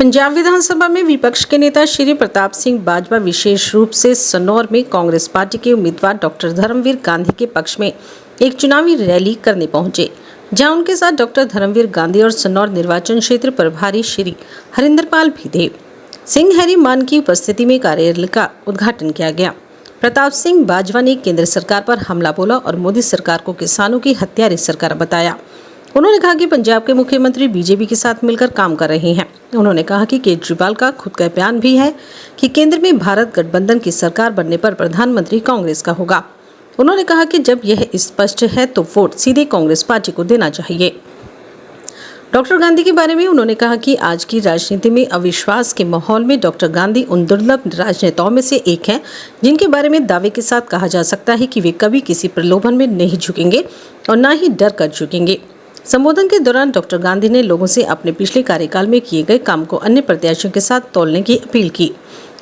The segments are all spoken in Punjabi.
पंजाब विधानसभा में विपक्ष के नेता श्री प्रताप सिंह बाजवा विशेष रूप से सनौर में कांग्रेस पार्टी के उम्मीदवार डॉक्टर धर्मवीर गांधी के पक्ष में एक चुनावी रैली करने पहुँचे, जहाँ उनके साथ डॉक्टर धर्मवीर गांधी और सनौर निर्वाचन क्षेत्र प्रभारी श्री हरिंदरपाल भी थे। सिंह हैरी मान की उपस्थिति में कार्यालय का उद्घाटन किया गया। प्रताप सिंह बाजवा ने केंद्र सरकार पर हमला बोला और मोदी सरकार को किसानों की हत्यारी सरकार बताया। उन्होंने कहा कि पंजाब के मुख्यमंत्री बीजेपी के साथ मिलकर काम कर रहे हैं। उन्होंने कहा कि केजरीवाल का खुद का बयान भी है कि केंद्र में भारत गठबंधन की सरकार बनने पर प्रधानमंत्री कांग्रेस का होगा। उन्होंने कहा कि जब यह स्पष्ट है तो वोट सीधे कांग्रेस पार्टी को देना चाहिए। डॉक्टर गांधी के बारे में उन्होंने कहा कि आज की राजनीति में अविश्वास के माहौल में डॉक्टर गांधी उन दुर्लभ राजनेताओं में से एक हैं, जिनके बारे में दावे के साथ कहा जा सकता है कि वे कभी किसी प्रलोभन में नहीं झुकेंगे और ना ही डर कर झुकेंगे। संबोधन के दौरान डॉक्टर गांधी ने लोगों से अपने पिछले कार्यकाल में किए गए काम को अन्य प्रत्याशियों के साथ तोलने की अपील की।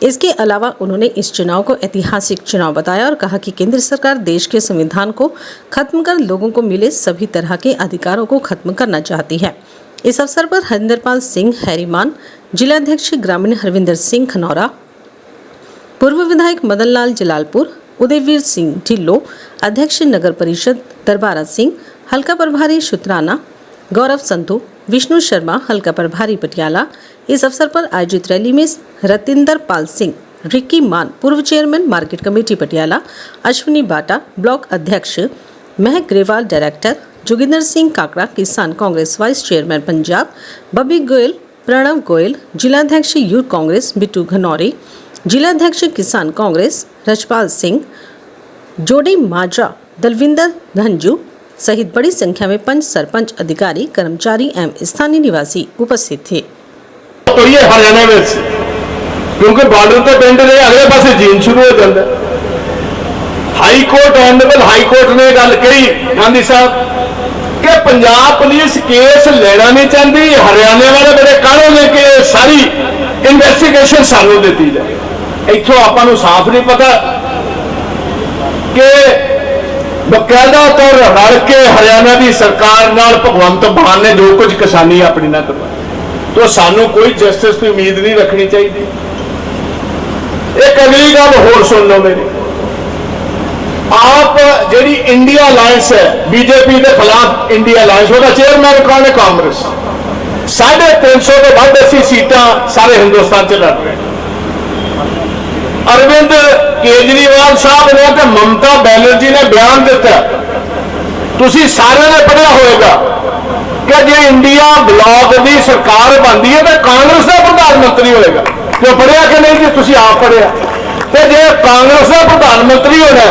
इसके अलावा उन्होंने इस चुनाव को ऐतिहासिक चुनाव बताया और कहा कि केंद्र सरकार देश के संविधान को खत्म कर लोगों को मिले सभी तरह के अधिकारों को खत्म करना चाहती है। इस अवसर पर हरिंदरपाल सिंह हैरीमान जिलाध्यक्ष ग्रामीण हरविंदर सिंह खनौरा, पूर्व विधायक मदन लाल जलालपुर, उदयवीर सिंह ढिल्लो, अध्यक्ष नगर परिषद दरबारा सिंह हल्का प्रभारी शुतराना गौरव संधू विष्णु शर्मा, हल्का प्रभारी पटियाला। इस अवसर पर आयोजित रैली में रतिंदर पाल सिंह, रिक्की मान, पूर्व chairman market committee Patiala, Ashwini Bata, block अध्यक्ष, महक ग्रेवाल, डायरेक्टर, जोगिंदर सिंह काकड़ा, किसान कांग्रेस वाइस चेयरमैन पंजाब, बबी गोयल, प्रणव गोयल, जिलाध्यक्ष यूथ कांग्रेस बिट्टू घनौरी, जिलाध्यक्ष किसान कांग्रेस रजपाल सिंह, जोड़ी माजरा, दलविंदर धंजू सहित बड़ी संख्या में पंच सरपंच अधिकारी कर्मचारी एवं स्थानीय निवासी उपस्थित थे ਕਰੀਏ ਹਰਿਆਣਾ ਵਿੱਚ ਕਿਉਂਕਿ ਬਾਰਡਰ ਤੇ ਪਿੰਡ ਦੇ ਅਗਲੇ ਪਾਸੇ ਜੀਨ ਸ਼ੁਰੂ ਹੋ ਜਾਂਦਾ ਹੈ। High court honourable high court ਨੇ ਇਹ ਗੱਲ ਕਹੀ ਗਾਂਧੀ ਸਾਹਿਬ ਕਿ ਪੰਜਾਬ ਪੁਲਿਸ ਕੇਸ ਲੈਣਾ ਨਹੀਂ ਚਾਹੁੰਦੀ ਹਰਿਆਣੇ ਵਾਲੇ ਬੜੇ ਕਾਹਲੇ ਨੇ ਕਿ ਇਹ ਸਾਰੀ ਇਨਵੈਸਟੀਗੇਸ਼ਨ ਸਾਨੂੰ ਦਿੱਤੀ ਜਾਏ ਇੱਥੋਂ ਆਪਾਂ ਨੂੰ ਸਾਫ਼ ਨਹੀਂ ਪਤਾ ਕਿ ਬਕਾਇਦਾ ਤੌਰ ਰਲ ਕੇ ਹਰਿਆਣਾ ਦੀ ਸਰਕਾਰ ਨਾਲ ਭਗਵੰਤ ਮਾਨ ਨੇ ਜੋ ਕੁਝ ਕਿਸਾਨੀ ਆਪਣੀ ਨਾਲ ਕਰਵਾਈ ਤੋ ਸਾਨੂੰ ਕੋਈ ਜਸਟਿਸ ਦੀ ਉਮੀਦ ਨਹੀਂ ਰੱਖਣੀ ਚਾਹੀਦੀ। ਇੱਕ ਅਗਲੀ ਗੱਲ ਹੋਰ ਸੁਣ ਲਓ ਮੇਰੀ। ਆਪ ਜਿਹੜੀ ਇੰਡੀਆ ਅਲਾਈਅੰਸ ਹੈ ਬੀਜੇਪੀ ਦੇ ਖਿਲਾਫ ਇੰਡੀਆ ਅਲਾਈਅੰਸ ਉਹਦਾ ਚੇਅਰਮੈਨ ਕੌਣ ਹੈ? ਕਾਂਗਰਸ। 350 ਤੋਂ ਵੱਧ ਅਸੀਂ ਸੀਟਾਂ ਸਾਰੇ ਹਿੰਦੁਸਤਾਨ 'ਚ ਲੜ ਰਹੇ ਹਾਂ। ਅਰਵਿੰਦ ਕੇਜਰੀਵਾਲ ਸਾਹਿਬ ਨੇ ਤੇ ਮਮਤਾ ਬੈਨਰਜੀ ਨੇ ਬਿਆਨ ਦਿੱਤਾ। ਤੁਸੀਂ ਸਾਰਿਆਂ ਨੇ ਪੜਿਆ ਹੋਵੇਗਾ ਕਿ ਜੇ ਇੰਡੀਆ ਬਲੌਕ ਦੀ ਸਰਕਾਰ ਬਣਦੀ ਹੈ ਤਾਂ ਕਾਂਗਰਸ ਦਾ ਪ੍ਰਧਾਨ ਮੰਤਰੀ ਹੋਏਗਾ ਜੋ ਪੜਿਆ ਕਿ ਨਹੀਂ ਜੀ, ਤੁਸੀਂ ਆਪ ਪੜਿਆ ਤੇ ਜੇ ਕਾਂਗਰਸ ਦਾ ਪ੍ਰਧਾਨ ਮੰਤਰੀ ਹੋਣਾ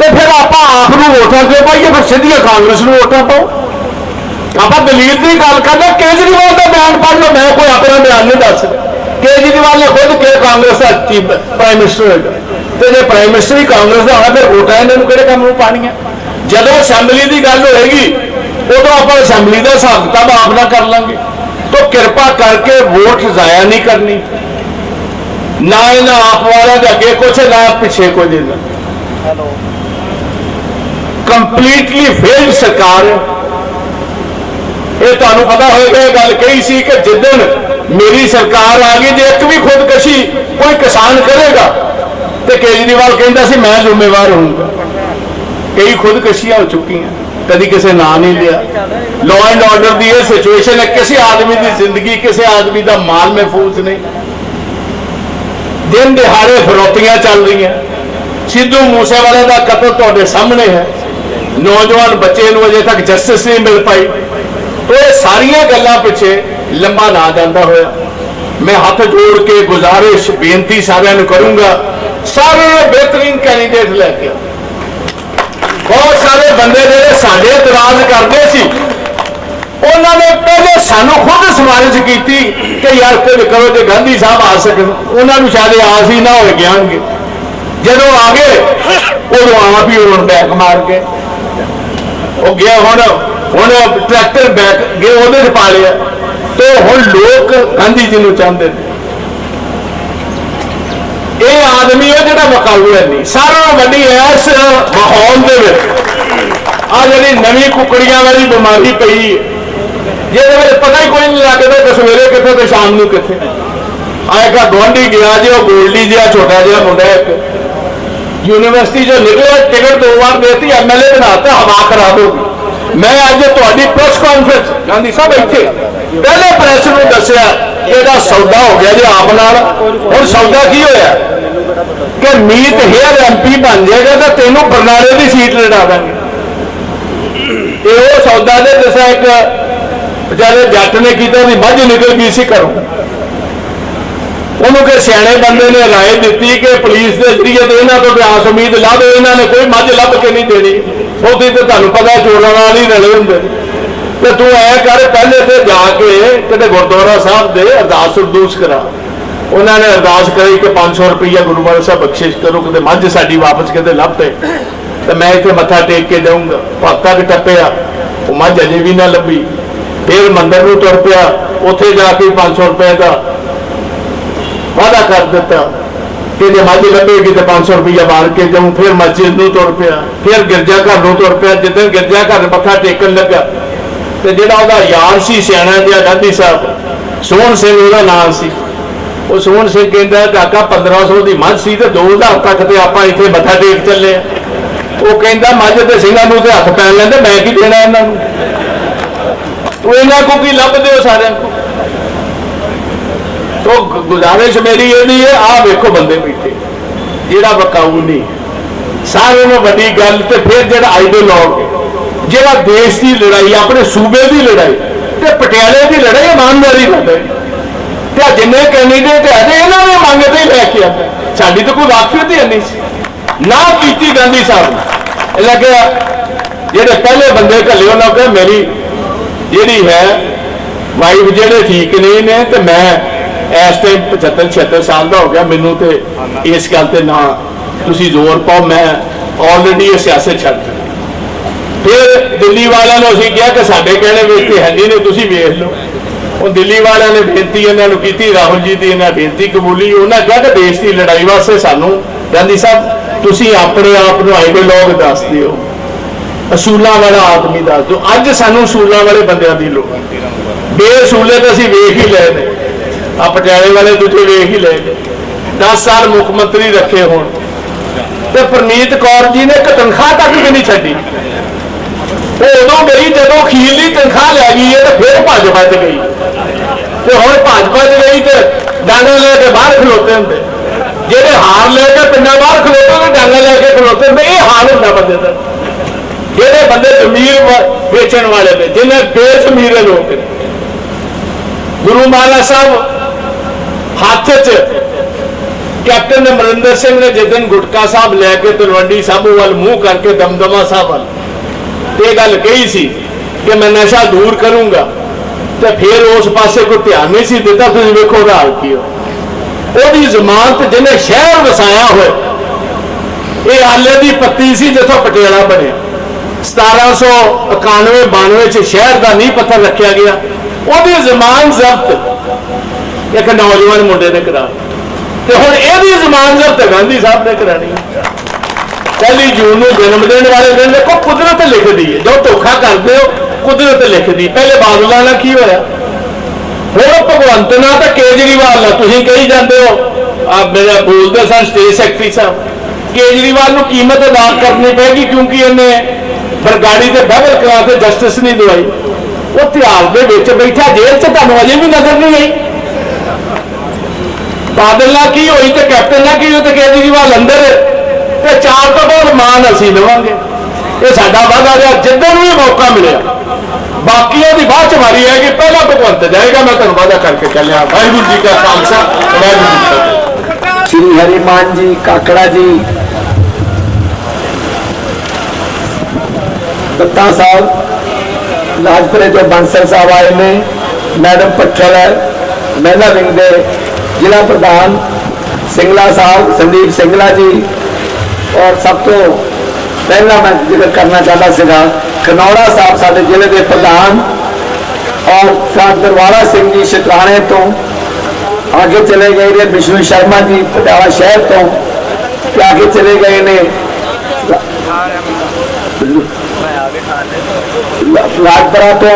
ਤੇ ਫਿਰ ਆਪਾਂ ਆਪ ਨੂੰ ਵੋਟਾਂ ਕਿਉਂ ਪਾਈਏ? ਫਿਰ ਸਿੱਧੀਆਂ ਕਾਂਗਰਸ ਨੂੰ ਵੋਟਾਂ ਪਾਓ। ਆਪਾਂ ਦਲੀਲ ਦੀ ਗੱਲ ਕਰਦੇ ਕੇਜਰੀਵਾਲ ਦਾ ਬਿਆਨ ਪੜ੍ਹ ਲਓ, ਮੈਂ ਕੋਈ ਆਪਣਾ ਬਿਆਨ ਨਹੀਂ ਦੱਸ ਰਿਹਾ। ਕੇਜਰੀਵਾਲ ਨੇ ਖੁਦ ਕਿ ਕਾਂਗਰਸ ਦਾ ਚੀਫ ਪ੍ਰਾਈਮ ਮਿਨਿਸਟਰ ਤੇ ਜੇ ਪ੍ਰਾਈਮ ਮਿਨਿਸਟਰ ਹੀ ਕਾਂਗਰਸ ਦਾ ਹੋਣਾ ਫਿਰ ਵੋਟਾਂ ਇਹਨਾਂ ਨੂੰ ਕਿਹੜੇ ਕੰਮ ਨੂੰ ਪਾਣੀਆਂ ਜਦੋਂ ਅਸੈਂਬਲੀ ਦੀ ਗੱਲ ਹੋਏਗੀ ਉਦੋਂ ਆਪਾਂ ਅਸੈਂਬਲੀ ਦਾ ਹਿਸਾਬ ਕਿਤਾਬ ਆਪ ਨਾਲ ਕਰ ਲਾਂਗੇ। ਤੋਂ ਕਿਰਪਾ ਕਰਕੇ ਵੋਟ ਜ਼ਾਇਆ ਨਹੀਂ ਕਰਨੀ। ਨਾ ਇਹਨਾਂ ਆਪ ਵਾਲਿਆਂ ਦੇ ਅੱਗੇ ਕੁਛ ਨਾ ਪਿੱਛੇ ਕੁਝ ਨਹੀਂ ਕੰਪਲੀਟਲੀ ਫੇਲਡ ਸਰਕਾਰ ਇਹ ਤੁਹਾਨੂੰ ਪਤਾ ਹੋਵੇਗਾ ਇਹ ਗੱਲ ਕਹੀ ਸੀ ਕਿ ਜਿੱਦਣ ਮੇਰੀ ਸਰਕਾਰ ਆ ਗਈ, ਜੇ ਇੱਕ ਵੀ ਖੁਦਕਸ਼ੀ ਕੋਈ ਕਿਸਾਨ ਕਰੇਗਾ, ਤੇ ਕੇਜਰੀਵਾਲ ਕਹਿੰਦਾ ਸੀ, ਮੈਂ ਜ਼ਿੰਮੇਵਾਰ ਹੋਊਂਗਾ। ਕਈ ਖੁਦਕਸ਼ੀਆਂ ਹੋ ਚੁੱਕੀਆਂ, ਕਦੀ ਕਿਸੇ ਨਾਂ ਨਹੀਂ ਲਿਆ। ਲਾਅ ਐਂਡ ਆਰਡਰ ਦੀ ਇਹ ਸਿਚੁਏਸ਼ਨ ਹੈ, ਕਿਸੇ ਆਦਮੀ ਦੀ ਜ਼ਿੰਦਗੀ, ਕਿਸੇ ਆਦਮੀ ਦਾ ਮਾਲ ਮਹਿਫੂਜ਼ ਨਹੀਂ। ਦਿਨ ਦਿਹਾੜੇ ਫਰੋਤੀਆਂ ਚੱਲ ਰਹੀਆਂ। ਸਿੱਧੂ ਮੂਸੇਵਾਲੇ ਦਾ ਕਤਲ ਤੁਹਾਡੇ ਸਾਹਮਣੇ ਹੈ। ਨੌਜਵਾਨ ਬੱਚੇ ਨੂੰ ਅਜੇ ਤੱਕ ਜਸਟਿਸ ਨਹੀਂ ਮਿਲ ਪਾਈ। ਤੋ ਇਹ ਸਾਰੀਆਂ ਗੱਲਾਂ ਪਿੱਛੇ ਲੰਬਾ ਨਾ ਜਾਂਦਾ ਹੋਇਆ। ਮੈਂ ਹੱਥ ਜੋੜ ਕੇ ਗੁਜ਼ਾਰਿਸ਼, ਬੇਨਤੀ ਸਾਰਿਆਂ ਨੂੰ ਕਰੂੰਗਾ, ਸਾਰੇ ਬਿਹਤਰੀਨ ਕੈਂਡੀਡੇਟ ਲੈ ਕੇ। ਬਹੁਤ ਸਾਰੇ ਬੰਦੇ ਜਿਹੜੇ ਸਾਡੇ ਇਤਰਾਜ਼ ਕਰਦੇ ਸੀ, ਉਹਨਾਂ ਨੇ ਪਹਿਲੇ ਸਾਨੂੰ ਖੁਦ ਸਮਾਰਜ ਕੀਤੀ ਕਿ ਯਾਰ ਕੁਝ ਕਰੋ ਤੇ ਗਾਂਧੀ ਸਾਹਿਬ ਆ ਸਕਣ। ਉਹਨਾਂ ਨੂੰ ਸ਼ਾਇਦ ਇਹ ਆਸ ਹੀ ਨਾ ਹੋਏ ਗਿਆਨਗੇ ਜਦੋਂ ਆ ਗਏ, ਉਦੋਂ ਆਪ ਵੀ ਉਹਨਾਂ ਬੈਕ ਮਾਰ ਕੇ। ਉਹ ਗਿਆ ਹੁਣ ਹੁਣ ਟਰੈਕਟਰ ਬੈਕ ਗਏ ਉਹਦੇ ਚ ਪਾ ਲਿਆ। ਤੇ ਹੁਣ ਲੋਕ ਗਾਂਧੀ ਜੀ ਨੂੰ ਚਾਹੁੰਦੇ ਨੇ। ਇਹ ਆਦਮੀ ਉਹ ਜਿਹੜਾ ਵਕਾਲੂ ਹੈ ਨਹੀਂ। ਸਾਰਾ ਵੱਡੀ ਐਸ ਮਾਹੌਲ ਦੇ ਵਿੱਚ। ਆ ਜਿਹੜੀ ਨਵੀਂ ਕੁਕੜੀਆਂ ਵਾਲੀ ਬਿਮਾਰੀ ਪਈ ਜਿਹਦੇ ਵਿੱਚ ਪਤਾ ਹੀ ਕੋਈ ਨਹੀਂ ਲੱਗਦਾ ਕਿ ਸਵੇਰੇ ਕਿੱਥੇ ਤੇ ਸ਼ਾਮ ਨੂੰ ਕਿੱਥੇ। ਆਏਗਾ ਕਾ ਗਿਆ ਜੇ, ਉਹ ਗੋਲਡੀ ਜਿਹਾ, ਛੋਟਾ ਜਿਹਾ ਮੁੰਡਾ ਇੱਕ। ਯੂਨੀਵਰਸਿਟੀ ਚੋਂ ਨਿਕਲਿਆ, ਟਿਕਟ ਦੋ ਵਾਰ ਦੇਤੀ ਐਮਐਲਏ ਬਣਾਤਾ, ਹਵਾ ਖਰਾਬ ਹੋ ਗਈ। ਮੈਂ ਅੱਜ ਤੁਹਾਡੀ ਪ੍ਰੈਸ ਕਾਨਫਰੰਸ ਗਾਂਧੀ ਸਾਹਿਬ ਇੱਥੇ। ਪਹਿਲੇ ਪ੍ਰੈਸ ਨੂੰ ਦੱਸਿਆ ਕਿ ਇਹਦਾ ਸੌਦਾ ਹੋ ਗਿਆ ਜੀ ਆਪ ਨਾਲ। ਹੁਣ ਸੌਦਾ ਕੀ ਹੋਇਆ? ਕਿ ਮੀਤ ਹੇਅਰ ਐਮਪੀ ਬਣ ਜਾਏਗਾ ਤਾਂ ਤੈਨੂੰ ਬਰਨਾਲੇ ਦੀ ਸੀਟ ਲੜਾ ਦਾਂਗੇ। ਇਹ ਉਹ ਸੌਦਾ ਨੇ ਦੱਸਿਆ ਇੱਕ ਵਿਚਾਰੇ ਜੱਟ ਨੇ ਕੀਤਾ ਉਹਦੀ ਮੱਝ ਨਿਕਲ ਗਈ ਸੀ ਘਰੋਂ। ਉਹਨੂੰ ਕਿ ਸਿਆਣੇ ਬੰਦੇ ਨੇ ਰਾਏ ਦਿੱਤੀ ਕਿ ਪੁਲਿਸ ਦੇ ਜ਼ਰੀਏ ਤੇ ਇਹਨਾਂ ਤੋਂ ਬਿਆਸ ਉਮੀਦ ਲਾ ਇਹਨਾਂ ਨੇ ਕੋਈ ਮੱਝ ਲੱਭ ਕੇ ਨਹੀਂ ਦੇਣੀ। ਉਹਦੀ ਤੇ ਤੁਹਾਨੂੰ ਪਤਾ ਚੋਰਾਂ ਨਾਲ ਹੀ ਰਲੇ ਹੁੰਦੇ ਤੇ ਤੂੰ ਐ ਕਰ, ਪਹਿਲੇ ਤੇ ਜਾ ਕੇ ਕਿਤੇ ਗੁਰਦੁਆਰਾ ਸਾਹਿਬ ਦੇ ਅਰਦਾਸ ਅਰਦੂਸ ਕਰਾ। ਉਹਨਾਂ ਨੇ ਅਰਦਾਸ ਕਰੀ ਕਿ 500 ਰੁਪਈਆ ਗੁਰੂ ਮਹਾਰਾਜ ਸਾਹਿਬ ਬਖਸ਼ਿਸ਼ ਕਰੋ, ਕਿਤੇ ਮੱਝ ਸਾਡੀ ਵਾਪਸ ਕਿਤੇ ਲੱਭ। ਪਏ ਤੇ ਮੈਂ ਇੱਥੇ ਮੱਥਾ ਟੇਕ ਕੇ ਜਾਊਂਗਾ। ਭਗਤਾ ਕਿ ਟੱਪਿਆ, ਉਹ ਮੱਝ ਅਜੇ ਵੀ ਨਾ ਲੱਭੀ। ਫਿਰ ਮੰਦਰ ਨੂੰ ਤੁਰ ਪਿਆ, ਉੱਥੇ ਜਾ ਕੇ 500 ਰੁਪਏ ਦਾ ਵਾਅਦਾ ਕਰ ਦਿੱਤਾ। ਕਿ ਜੇ ਮੱਝ ਲੱਭੇਗੀ ਤੇ 500 ਰੁਪਇਆ ਮਾਰ ਕੇ ਜਾਊਂ ਫਿਰ ਮਸਜਿਦ ਨੂੰ ਤੁਰ ਪਿਆ। ਫਿਰ ਗਿਰਜਾ ਘਰ ਨੂੰ ਤੁਰ ਪਿਆ, ਜਿੱਦਣ ਗਿਰਜਾ ਘਰ ਮੱਥਾ ਟੇਕਣ ਲੱਗਾ ਤੇ ਜਿਹੜਾ ਉਹਦਾ ਯਾਰ ਸੀ, ਸਿਆਣਾ ਜਿਹਾ ਗਾਂਧੀ ਸਾਹਿਬ, ਸੋਹਣ ਸਿੰਘ ਉਹਦਾ ਨਾਮ ਸੀ। ਉਹ ਸੋਹਣ ਸਿੰਘ ਕਹਿੰਦਾ ਕਾਕਾ 1500 ਦੀ ਮੱਝ ਸੀ ਤੇ 2000 ਤੱਕ ਤੇ ਆਪਾਂ ਇੱਥੇ ਮੱਥਾ ਟੇਕ ਚੱਲੇ ਆ। ਉਹ ਕਹਿੰਦਾ ਮੱਝ ਤੇ ਸਿੰਘਾਂ ਨੂੰ ਤੇ ਹੱਥ ਪੈਣ ਲੈਂਦੇ, ਮੈਂ ਕੀ ਦੇਣਾ ਇਹਨਾਂ ਨੂੰ? ਉਹ ਇਹਨਾਂ ਕੋ ਕੀ ਲੱਭਦੇ ਹੋ ਸਾਰਿਆਂ ਕੋ ਤੋ ਗੁਜ਼ਾਰਿਸ਼ ਮੇਰੀ ਇਹ ਨਹੀਂ ਹੈ, ਆਹ ਵੇਖੋ ਬੰਦੇ ਬੈਠੇ। ਜਿਹੜਾ ਬਕਾਊ ਨਹੀਂ। ਸਾਰਿਆਂ ਨੂੰ ਵੱਡੀ ਗੱਲ ਤੇ ਫਿਰ ਜਿਹੜਾ ਆਈਡੀਓਲੋਗ ਜਿਹੜਾ ਦੇਸ਼ ਦੀ ਲੜਾਈ, ਆਪਣੇ ਸੂਬੇ ਦੀ ਲੜਾਈ ਤੇ ਪਟਿਆਲੇ ਦੀ ਲੜਾਈ ਇਮਾਨਦਾਰੀ ਨਾਲ ਤੇ ਜਿੰਨੇ ਕੈਂਡੀਡੇਟ ਹੈ ਤੇ ਇਹਨਾਂ ਨੇ ਮੰਗ ਤੇ ਲੈ ਕੇ ਆਏ। ਸਾਡੀ ਤਾਂ ਕੋਈ ਵਾਕਫੀਅਤ ਹੀ ਨਹੀਂ ਸੀ। ਨਾ ਕੀਤੀ ਗਾਂਧੀ ਸਾਹਿਬ ਨੇ। ਇਹ ਲੱਗਿਆ ਜਿਹੜੇ ਪਹਿਲੇ ਬੰਦੇ ਘੱਲੇ, ਉਹਨਾਂ ਕੋਲ ਮੇਰੀ ਜਿਹੜੀ ਹੈ ਵਾਈਫ ਜਿਹੜੇ ਠੀਕ ਨਹੀਂ ਨੇ ਤੇ ਮੈਂ ਇਸ ਟਾਈਮ 75 76 ਸਾਲ ਦਾ ਹੋ ਗਿਆ, ਮੈਨੂੰ ਤੇ ਇਸ ਗੱਲ ਤੇ ਨਾ ਤੁਸੀਂ ਜ਼ੋਰ ਪਾਓ। ਮੈਂ ਆਲਰੇਡੀ ਇਹ ਸਿਆਸਤ ਛੱਡ ਫਿਰ ਦਿੱਲੀ ਵਾਲਿਆਂ ਨੂੰ ਅਸੀਂ ਕਿਹਾ ਕਿ ਸਾਡੇ ਕਹਿਣੇ ਵਿੱਚ ਤੇ ਹੈ ਨੇ, ਤੁਸੀਂ ਵੇਖ ਲਓ। ਉਹ ਦਿੱਲੀ ਵਾਲਿਆਂ ਨੇ ਬੇਨਤੀ ਇਹਨਾਂ ਨੂੰ ਕੀਤੀ ਰਾਹੁਲ ਜੀ ਦੀ ਇਹਨਾਂ ਬੇਨਤੀ ਕਬੂਲੀ। ਉਹਨਾਂ ਕਿਹਾ ਕਿ ਦੇਸ਼ ਦੀ ਲੜਾਈ ਵਾਸਤੇ ਸਾਨੂੰ ਗਾਂਧੀ ਸਾਹਿਬ, ਤੁਸੀਂ ਆਪਣੇ ਆਪ ਨੂੰ ਆਈਡੀਓਲੋਗ ਦੱਸ ਦਿਓ। ਅਸੂਲਾਂ ਵਾਲਾ ਆਦਮੀ ਦੱਸ ਦਿਓ। ਅੱਜ ਸਾਨੂੰ ਅਸੂਲਾਂ ਵਾਲੇ ਬੰਦਿਆਂ ਦੀ ਲੋੜ। ਹੈ ਤਾਂ ਅਸੀਂ ਵੇਖ ਹੀ ਲਏ ਨੇ। ਆ ਪਟਿਆਲੇ ਵਾਲੇ ਦੂਜੇ ਵੇਖ ਹੀ ਲਏ ਨੇ। 10 ਸਾਲ ਮੁੱਖ ਮੰਤਰੀ ਰੱਖੇ ਹੋਣ। ਤੇ ਪ੍ਰਨੀਤ ਕੌਰ ਜੀ ਨੇ ਇੱਕ ਤਨਖਾਹ ਤੱਕ ਵੀ ਨਹੀਂ ਛੱਡੀ। ਉਹ ਉਦੋਂ ਗਈ, ਜਦੋਂ ਅਖੀਰਲੀ ਤਨਖਾਹ ਲੈ ਗਈ ਹੈ ਤੇ ਫਿਰ ਭਾਜਪਾ 'ਚ ਗਈ। ਤੇ ਹੁਣ ਭਾਜਪਾ 'ਚ ਗਈ ਤੇ ਡਾਂਗਾ ਲੈ ਕੇ ਬਾਹਰ ਖਲੋਤੇ ਹੁੰਦੇ। ਜਿਹੜੇ ਹਾਰ ਲੈ ਕੇ ਪਿੰਡਾਂ ਬਾਹਰ ਖਲੋਤੇ ਨੇ ਡਾਂਗਾ ਲੈ ਕੇ ਖਲੋਤੇ ਹੁੰਦੇ, ਇਹ ਹਾਲ ਹੁੰਦਾ ਬੰਦੇ ਦਾ। ਜਿਹੜੇ ਬੰਦੇ ਜ਼ਮੀਰ ਵੇਚਣ ਵਾਲੇ ਨੇ, ਜਿਹਨੇ ਬੇਜ਼ਮੀਰੇ ਲੋਕ ਨੇ। ਗੁਰੂ ਮਹਾਰਾਜ ਸਾਹਿਬ ਹੱਥ 'ਚ ਕੈਪਟਨ ਅਮਰਿੰਦਰ ਸਿੰਘ ਨੇ ਜਿਸ ਦਿਨ ਗੁਟਕਾ ਸਾਹਿਬ ਲੈ ਕੇ ਤਲਵੰਡੀ ਸਾਬੂ ਵੱਲ ਮੂੰਹ ਕਰਕੇ ਦਮਦਮਾ ਸਾਹਿਬ ਵੱਲ ਤੇ ਇਹ ਗੱਲ ਕਹੀ ਸੀ ਕਿ ਮੈਂ ਨਸ਼ਾ ਦੂਰ ਕਰੂੰਗਾ ਤੇ ਫਿਰ ਉਸ ਪਾਸੇ ਕੋਈ ਧਿਆਨ ਨਹੀਂ ਸੀ ਦਿੱਤਾ। ਤੁਸੀਂ ਵੇਖੋ ਉਹਦਾ ਹਾਲ ਕੀ ਹੋ ਉਹਦੀ ਜ਼ਮਾਨਤ ਜਿਹਨੇ ਸ਼ਹਿਰ ਵਸਾਇਆ ਹੋਇਆ, ਇਹ ਆਲੇ ਦੀ ਪੱਤੀ ਸੀ ਜਿੱਥੋਂ ਪਟਿਆਲਾ ਬਣਿਆ। 1791 92 ਚ ਸ਼ਹਿਰ ਦਾ ਨੀਂਹ ਪੱਥਰ ਰੱਖਿਆ ਗਿਆ। ਉਹਦੀ ਜ਼ਮਾਨ ਜ਼ਬਤ ਇੱਕ ਨੌਜਵਾਨ ਮੁੰਡੇ ਨੇ ਕਰਾ ਤੇ ਹੁਣ ਇਹਦੀ ਜ਼ਮਾਨ ਜ਼ਬਤ ਗਾਂਧੀ ਸਾਹਿਬ ਨੇ ਕਰਾਣੀ ਪਹਿਲੀ ਜੂਨ ਨੂੰ ਜਨਮ ਦਿਨ ਵਾਲੇ ਦਿਨ ਦੇਖੋ ਕੁਦਰਤ ਲਿਖਦੀ ਹੈ। ਜੋ ਧੋਖਾ ਕਰਦੇ ਹੋ, ਕੁਦਰਤ ਲਿਖਦੀ। ਪਹਿਲੇ ਬਾਦਲਾਂ ਨਾਲ ਕੀ ਹੋਇਆ? ਹੁਣ ਭਗਵੰਤ ਨਾਲ ਤਾਂ ਕੇਜਰੀਵਾਲ ਨਾਲ ਤੁਸੀਂ ਕਹੀ ਜਾਂਦੇ ਹੋ। ਆ ਮੇਰਾ ਬੋਲਦੇ ਸਨ ਸਟੇਟ ਸੈਕਟਰੀ ਸਾਹਿਬ। ਕੇਜਰੀਵਾਲ ਨੂੰ ਕੀਮਤ ਅਦਾ ਕਰਨੀ ਪੈਗੀ ਕਿਉਂਕਿ ਇਹਨੇ ਬਰਗਾੜੀ ਤੇ ਬਹਿਬਲ ਕਰਾ ਤੇ ਜਸਟਿਸ ਨਹੀਂ ਦਵਾਈ। ਉਹ ਤਿਹਾਰ ਦੇ ਵਿੱਚ ਬੈਠਾ, ਜੇਲ੍ਹ 'ਚ ਤੁਹਾਨੂੰ ਅਜੇ ਵੀ ਨਜ਼ਰ ਨਹੀਂ ਆਈ। ਬਾਦਲ ਨਾਲ ਕੀ ਹੋਈ ਤੇ ਕੈਪਟਨ ਨਾਲ ਕੀ ਹੋਈ ਤੇ ਕੇਜਰੀਵਾਲ ਅੰਦਰ? ਤੇ ਚਾਰ ਤੋਂ ਬਾਅਦ ਮਾਨ ਅਸੀਂ ਲਵਾਂਗੇ ਇਹ ਸਾਡਾ ਵਾਅਦਾ ਰਿਹਾ ਨੂੰ ਵੀ ਮੌਕਾ ਮਿਲਿਆ। ਬਾਕੀਆਂ ਦੀ ਬਾਅਦ ਚ ਵਾਰੀ ਹੈ ਕਿ ਪਹਿਲਾਂ ਭਗਵੰਤ ਜਾਏਗਾ, ਮੈਂ ਤੁਹਾਨੂੰ ਵਾਅਦਾ ਕਰਕੇ ਚੱਲਿਆ। ਵਾਹਿਗੁਰੂ ਜੀ ਕਾ ਖਾਲਸਾ, ਵਾਹਿਗੁਰੂ ਜੀ ਕੀ ਫਤਿਹ। ਸ੍ਰੀ ਹਰੀਮਾਨ ਜੀ, ਕਾਕੜਾ ਜੀ। ਦੱਤਾ ਸਾਹਿਬ, ਲਾਜਪੁਰੇ ਦੇ ਬੰਸਲ ਸਾਹਿਬ ਆਏ ਨੇ, ਮੈਡਮ ਪੱਠਲ, ਮਹਿਲਾ ਵਿੰਗ ਦੇ ਜ਼ਿਲ੍ਹਾ ਪ੍ਰਧਾਨ ਸਿੰਗਲਾ ਸਾਹਿਬ, ਸੰਦੀਪ ਸਿੰਗਲਾ ਜੀ और सब तो पहला मैं ज़िक्र करना चाहता सगा कनौड़ा साहब साढ़े ज़िले के प्रधान और दरबारा सिंह जी शिकाणे तो आगे चले गए ने विष्णु शर्मा जी पटियाला शहर तो आगे चले गए ने। लाजपुरा तो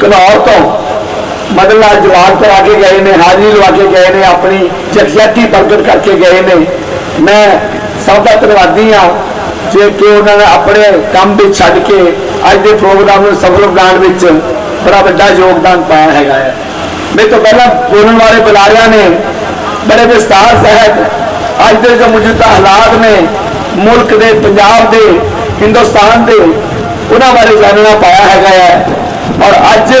कनौर तो मदन लाल जवाब पर आके गए ने हाजिर लगा के गए ने, अपनी जगजाती प्रगट करके गए ने। ਮੈਂ ਸਭ ਦਾ ਧੰਨਵਾਦੀ ਹਾਂ ਜੇ ਕਿ ਉਹਨਾਂ ਨੇ ਆਪਣੇ ਕੰਮ ਵਿੱਚ ਛੱਡ ਕੇ ਅੱਜ ਦੇ ਪ੍ਰੋਗਰਾਮ ਨੂੰ ਸਫਲ ਬਣਾਉਣ ਵਿੱਚ ਬੜਾ ਵੱਡਾ ਯੋਗਦਾਨ ਪਾਇਆ ਹੈਗਾ ਹੈ। ਮੇਰੇ ਤੋਂ ਪਹਿਲਾਂ ਬੋਲਣ ਵਾਲੇ ਬੁਲਾਰਿਆਂ ਨੇ, ਬੜੇ ਵਿਸਤਾਰ ਸਹਿਤ ਅੱਜ ਦੇ ਜੋ ਮੌਜੂਦਾ ਹਾਲਾਤ ਨੇ ਮੁਲਕ ਦੇ, ਪੰਜਾਬ ਦੇ, ਹਿੰਦੁਸਤਾਨ ਦੇ, ਉਹਨਾਂ ਬਾਰੇ ਜਾਣਨਾ ਪਾਇਆ ਹੈਗਾ ਹੈ। ਔਰ ਅੱਜ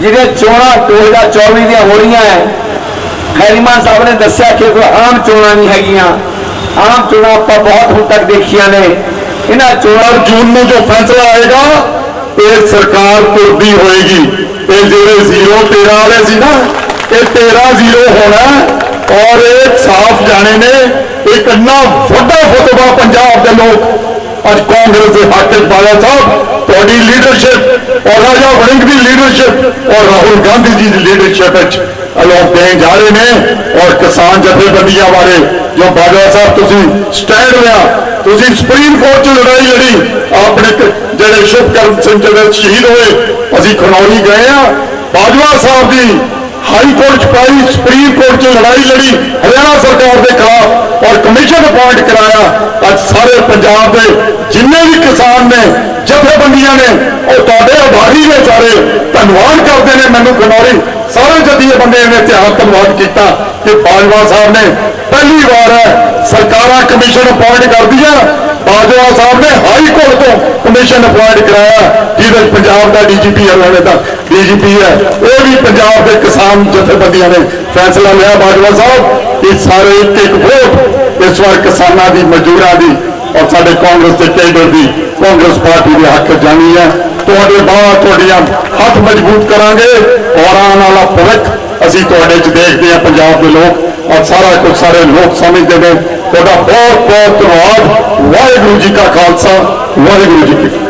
ਜਿਹੜੀਆਂ ਚੋਣਾਂ 2024 ਦੀਆਂ ਹੋ ਰਹੀਆਂ ਹੈ ਖੈਰੀਮਾਨ ਸਾਹਿਬ ਨੇ ਦੱਸਿਆ ਕਿ ਕੋਈ ਆਮ ਚੋਣਾਂ ਨਹੀਂ ਹੈਗੀਆਂ। ਆਮ ਚੋਣਾਂ ਆਪਾਂ ਬਹੁਤ ਹੁਣ ਤੱਕ ਦੇਖੀਆਂ ਨੇ। ਇਹਨਾਂ ਚੋਣਾਂ ਜੂਨ ਨੂੰ ਜੋ ਫੈਸਲਾ ਆਏਗਾ, ਇਹ ਸਰਕਾਰ ਤੁਰਦੀ ਹੋਏਗੀ। ਇਹ ਜਿਹੜੇ ਜ਼ੀਰੋ 13 ਵਾਲੇ ਸੀ ਨਾ, ਇਹ 13 ਜ਼ੀਰੋ ਹੋਣਾ ਔਰ ਇਹ ਸਾਫ਼ ਜਾਣੇ ਨੇ ਇੱਕ ਇੰਨਾ ਵੱਡਾ ਫਤਵਾ ਪੰਜਾਬ ਦੇ ਲੋਕ, ਅੱਜ ਕਾਂਗਰਸ ਦੇ ਹੱਕ ਬਾਲਾ ਸਾਹਿਬ, ਤੁਹਾਡੀ ਲੀਡਰਸ਼ਿਪ ਔਰ ਰਾਜਾ ਵੜਿੰਗ ਦੀ ਲੀਡਰਸ਼ਿਪ ਔਰ ਰਾਹੁਲ ਗਾਂਧੀ ਜੀ ਦੀ ਲੀਡਰਸ਼ਿਪ ਵਿੱਚ ਅਲੋਕ ਦੇਣ ਜਾ ਰਹੇ ਨੇ ਔਰ ਕਿਸਾਨ ਜਥੇਬੰਦੀਆਂ ਬਾਰੇ ਜੋ ਬਾਜਵਾ ਸਾਹਿਬ ਤੁਸੀਂ ਸਟੈਂਡ ਲਿਆ, ਤੁਸੀਂ ਸੁਪਰੀਮ ਕੋਰਟ 'ਚ ਲੜਾਈ ਲੜੀ, ਆਪਣੇ ਜਿਹੜੇ ਸ਼ੁਭਕਰਨ ਸਿੰਘ ਜਿਹੜੇ ਸ਼ਹੀਦ ਹੋਏ, ਅਸੀਂ ਖਨੌਰੀ ਗਏ ਆ ਬਾਜਵਾ ਸਾਹਿਬ ਦੀ ਹਾਈ ਕੋਰਟ 'ਚ ਪਾਈ, ਸੁਪਰੀਮ ਕੋਰਟ 'ਚ ਲੜਾਈ ਲੜੀ, ਹਰਿਆਣਾ ਸਰਕਾਰ ਦੇ ਖਿਲਾਫ ਔਰ ਕਮਿਸ਼ਨ ਅਪਾਇੰਟ ਕਰਾਇਆ। ਅੱਜ ਸਾਰੇ ਪੰਜਾਬ ਦੇ ਜਿੰਨੇ ਵੀ ਕਿਸਾਨ ਨੇ, ਜਥੇਬੰਦੀਆਂ ਨੇ, ਉਹ ਤੁਹਾਡੇ ਆਭਾਰੀ ਨੇ ਸਾਰੇ, ਧੰਨਵਾਦ ਕਰਦੇ ਨੇ ਮੈਨੂੰ ਖਨੌਰੀ। ਸਾਰੇ ਜਥੇਬੰਦੀਆਂ ਨੇ ਧਿਆਨ ਧੰਨਵਾਦ ਕੀਤਾ ਕਿ ਬਾਜਵਾ ਸਾਹਿਬ ਨੇ ਪਹਿਲੀ ਵਾਰ ਹੈ ਸਰਕਾਰਾਂ ਕਮਿਸ਼ਨ ਅਪਾਇੰਟ ਕਰਦੀਆਂ ਬਾਜਵਾ ਸਾਹਿਬ ਨੇ ਹਾਈ ਕੋਰਟ ਤੋਂ ਕਮਿਸ਼ਨ ਅਪਾਇੰਟ ਕਰਾਇਆ, ਜਿਹਦੇ ਵਿੱਚ ਪੰਜਾਬ ਦਾ ਡੀਜੀਪੀ ਹਰਿਆਣੇ ਦਾ ਡੀਜੀਪੀ ਹੈ, ਉਹ ਵੀ ਪੰਜਾਬ ਦੇ ਕਿਸਾਨ ਜਥੇਬੰਦੀਆਂ ਨੇ ਫੈਸਲਾ ਲਿਆ ਬਾਜਵਾ ਸਾਹਿਬ ਕਿ ਸਾਰੇ ਇੱਕ ਇੱਕ ਵੋਟ ਇਸ ਵਾਰ ਕਿਸਾਨਾਂ ਦੀ ਮਜ਼ਦੂਰਾਂ ਦੀ ਔਰ ਸਾਡੇ ਕਾਂਗਰਸ ਦੇ ਕੇਡਰ ਦੀ ਕਾਂਗਰਸ ਪਾਰਟੀ ਦੇ ਹੱਕ ਜਾਣੀ ਹੈ ਤੁਹਾਡੇ ਬਾਅਦ ਤੁਹਾਡੀਆਂ ਹੱਥ ਮਜ਼ਬੂਤ ਕਰਾਂਗੇ। ਔਰ ਆਉਣ ਵਾਲਾ ਭਵਿੱਖ ਅਸੀਂ ਤੁਹਾਡੇ 'ਚ ਦੇਖਦੇ ਹਾਂ ਪੰਜਾਬ ਦੇ ਲੋਕ। ਔਰ ਸਾਰਾ ਕੁਝ ਸਾਰੇ ਲੋਕ ਸਮਝਦੇ ਨੇ। ਤੁਹਾਡਾ ਬਹੁਤ ਬਹੁਤ ਧੰਨਵਾਦ। ਵਾਹਿਗੁਰੂ ਜੀ ਕਾ ਖਾਲਸਾ, ਵਾਹਿਗੁਰੂ ਜੀ ਕੀ